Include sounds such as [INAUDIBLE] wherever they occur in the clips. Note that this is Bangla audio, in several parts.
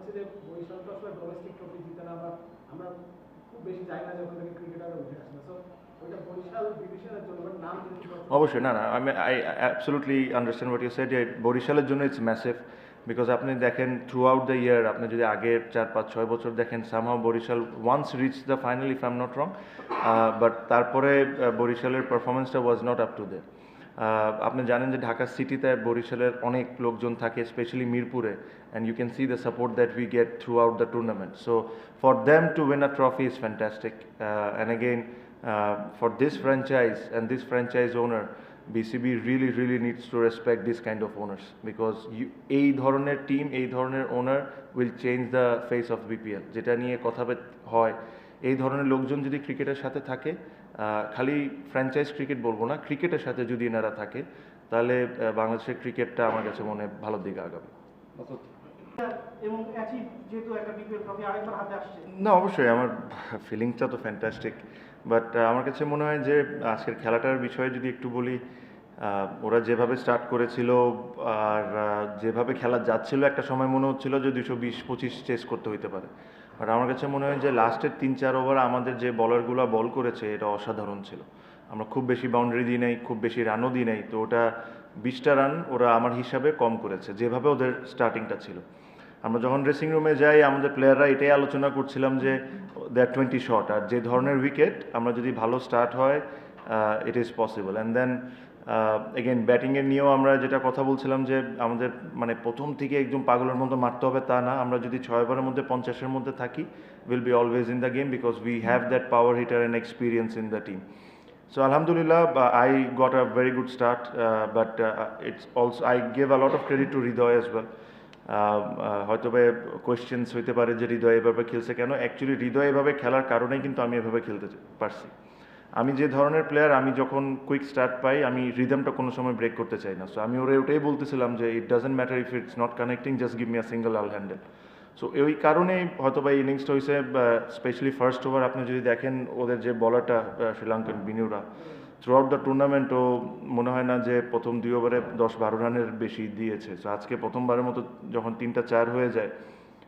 হচ্ছে যে বরিশাল তো আসলে ডোমেস্টিক ট্রফি জিতে না আমরা আমরা খুব বেশি যাই না যখন থেকে ক্রিকেটাররা উঠে আসে না অবশ্যই, না না, আমি I absolutely understand what you said বরিশালের জন্য ইটস ম্যাসিভ বিকজ আপনি দেখেন থ্রু আউট দ্য ইয়ার আপনি যদি আগের চার, পাঁচ, ছয় বছর দেখেন somehow Barishal once reach the final if I am not wrong but তারপরে বরিশালের পারফরমেন্সটা was not up to they আপনি জানেন যে ঢাকা সিটিতে বরিশালের অনেক লোকজন থাকে স্পেশালি মিরপুরে and you can see the support that we get throughout the tournament so for them to win a trophy is fantastic and again uh, for this franchise and this franchise owner, BCB really, really needs to respect this kind of owners because you, এই ধরনের টিম এই ধরনের owner will change the face of BPL যেটা নিয়ে কথা বে- হয় এই ধরনের লোকজন যদি ক্রিকেটের সাথে থাকে আহ, খালি ফ্র্যাঞ্চাইজ ক্রিকেট বলব না ক্রিকেটের সাথে যদি এনারা থাকে তাহলে বাংলাদেশের ক্রিকেটটা আমার কাছে মনে হয় ভালোর দিকে আগাবে। না অবশ্যই আমার ফিলিংসটা তো ফ্যান্টাস্টিক বাট আমার কাছে মনে হয় যে আজকের খেলাটার বিষয়ে যদি একটু বলি ওরা যেভাবে স্টার্ট করেছিল আর যেভাবে খেলা যাচ্ছিল একটা সময় মনে হচ্ছিল যে দুশো বিশ পঁচিশ চেস করতে হইতে পারে। বাট আমার কাছে মনে হয় যে লাস্টের তিন, চার ওভার আমাদের যে বলারগুলো বল করেছে, এটা অসাধারণ ছিল। আমরা খুব বেশি বাউন্ডারি দিই নাই, খুব বেশি রানও দিই নাই, তো ওটা বিশটা রান ওরা আমার হিসাবে কম করেছে, যেভাবে ওদের স্টার্টিংটা ছিল। আমরা যখন ড্রেসিং রুমে যাই, আমাদের প্লেয়াররা এটাই আলোচনা করছিলাম যে দ্যাট টোয়েন্টি শট আর যে ধরনের উইকেট আমরা যদি ভালো স্টার্ট হয় it is possible and then again ব্যাটিংয়ের নিয়েও আমরা যেটা কথা বলছিলাম যে আমাদের মানে প্রথম থেকে একদম পাগলের মতো মারতে হবে তা না। আমরা যদি ছয় ওভারের মধ্যে পঞ্চাশের মধ্যে থাকি will be always in the game because we have that power hitter and experience in the team so আলহামদুলিল্লাহ uh, I got a very good start, uh, but uh, it's also I of credit to Hridoy. Uh, uh, হয়তো বা কোয়েশ্চেন্স হইতে পারে যে হৃদয় এভাবে খেলছে কেন? অ্যাকচুয়ালি হৃদয় এভাবে খেলার কারণেই কিন্তু আমি এভাবে খেলতে পারছি। আমি যে ধরনের প্লেয়ার আমি যখন কুইক স্টার্ট পাই, আমি রিদমটা কোনো সময় ব্রেক করতে চাই না। সো আমি ওরা ওটাই বলতেছিলাম যে it doesn't matter if it's not connecting just give me a single all handle so ওই কারণেই হয়তো বা ইনিংসটা হয়েছে স্পেশালি ফার্স্ট ওভার আপনি যদি দেখেন, ওদের যে বলারটা শ্রীলঙ্কান বিনিউরা থ্রু আউট দ্য টুর্নামেন্ট ও মনে হয় না যে প্রথম দুই ওভারে দশ বারো রানের বেশি দিয়েছে। সো আজকে প্রথমবারের মতো যখন তিনটা চার হয়ে যায়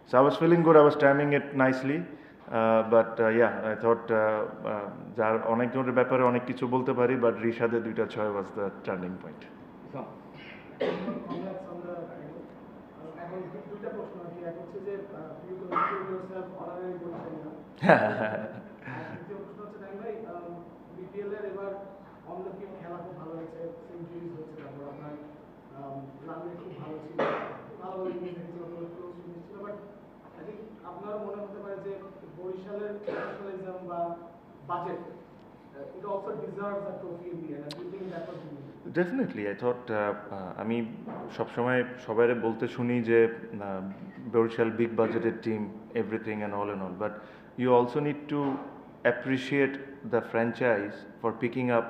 so I was feeling good I was timing it nicely but yeah I thought যার অনেক জনের ব্যাপারে অনেক কিছু বলতে পারি বাট রিশাদের দুইটা ছয় was the turning point Congrats [LAUGHS] on the title. আহ, এখন দু- দুইটা প্রশ্ন আর কি এক হচ্ছে যে ইউ কনসিডার ইয়োরসেলফ অনারারি বরিশালিয়া আর দ্বিতীয় প্রশ্ন হচ্ছে তাই ভাই বিপিএল এর এবার অন দ্য ফিল্ড খেলা খুব ভালো হয়েছে সেঞ্চুরিজ হচ্ছে তারপর আপনার রান রেট খুব ভালো ছিল খুব ভালো ভালো ইনিংস দেখেছিল ক্লোজ ক্লোজ ইনিংস ছিল বাট আই থিঙ্ক আপনার মনে হতে পারে যে প্রফেশনালিজম বা ওয়াজ ডেফিনেটলি আই থট আমি সবসময় সবাই বলতে শুনি যে Barishal big budgeted team everything and all and all but you also need to appreciate the franchise for picking up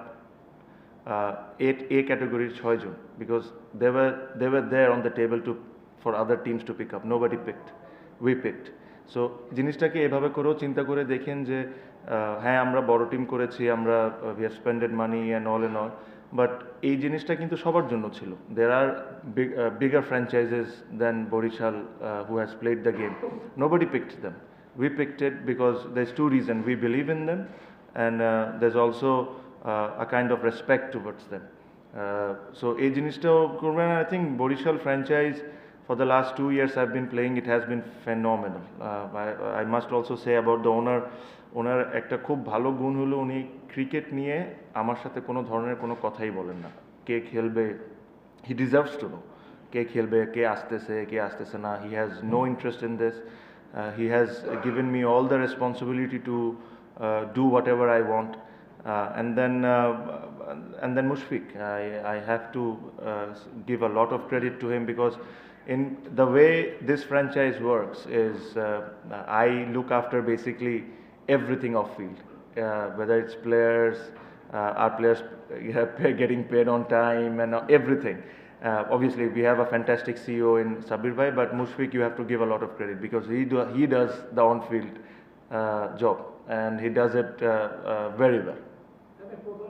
eight A ক্যাটাগরির ছয়জন because they were they were there on the table to for other teams to pick up nobody picked we picked so জিনিসটাকে এভাবে করেও চিন্তা করে দেখেন যে হ্যাঁ আমরা বড় টিম করেছি, আমরা we have spended money and all and all but এই জিনিসটা কিন্তু সবার জন্য ছিল। There are bigger franchises then Barishal who has played the game nobody picked them we it because there is two reason we believe in them and there is also a kind of respect towards them so এই জিনিসটাও করবেন। I think Barishal franchise for the last two years I've been playing, it has been phenomenal. Uh, I, I must also say about the owner, owner একটা খুব ভালো গুণ হলো উনি ক্রিকেট নিয়ে আমার সাথে কোনো ধরনের কোনো কথাই বলেন না। কে খেলবে হি ডিজার্ভস টু নো কে খেলবে কে আসতেছে কে আসতেছে না he has no interest in this he has given me all the responsibility to do whatever I want and then uh, and then Mushfiq, I, I have to uh, give a lot of credit to him because in the way this franchise works is uh, I look after basically everything off field, uh, whether it's players, uh, our players [LAUGHS] uh, [LAUGHS] getting paid on time and uh, everything. Uh, obviously, we have a fantastic CEO in Sabir Bhai, but Mushfiq, you have to give a lot of credit because he do, he does the on-field uh, job and he does it uh, uh, very well tempo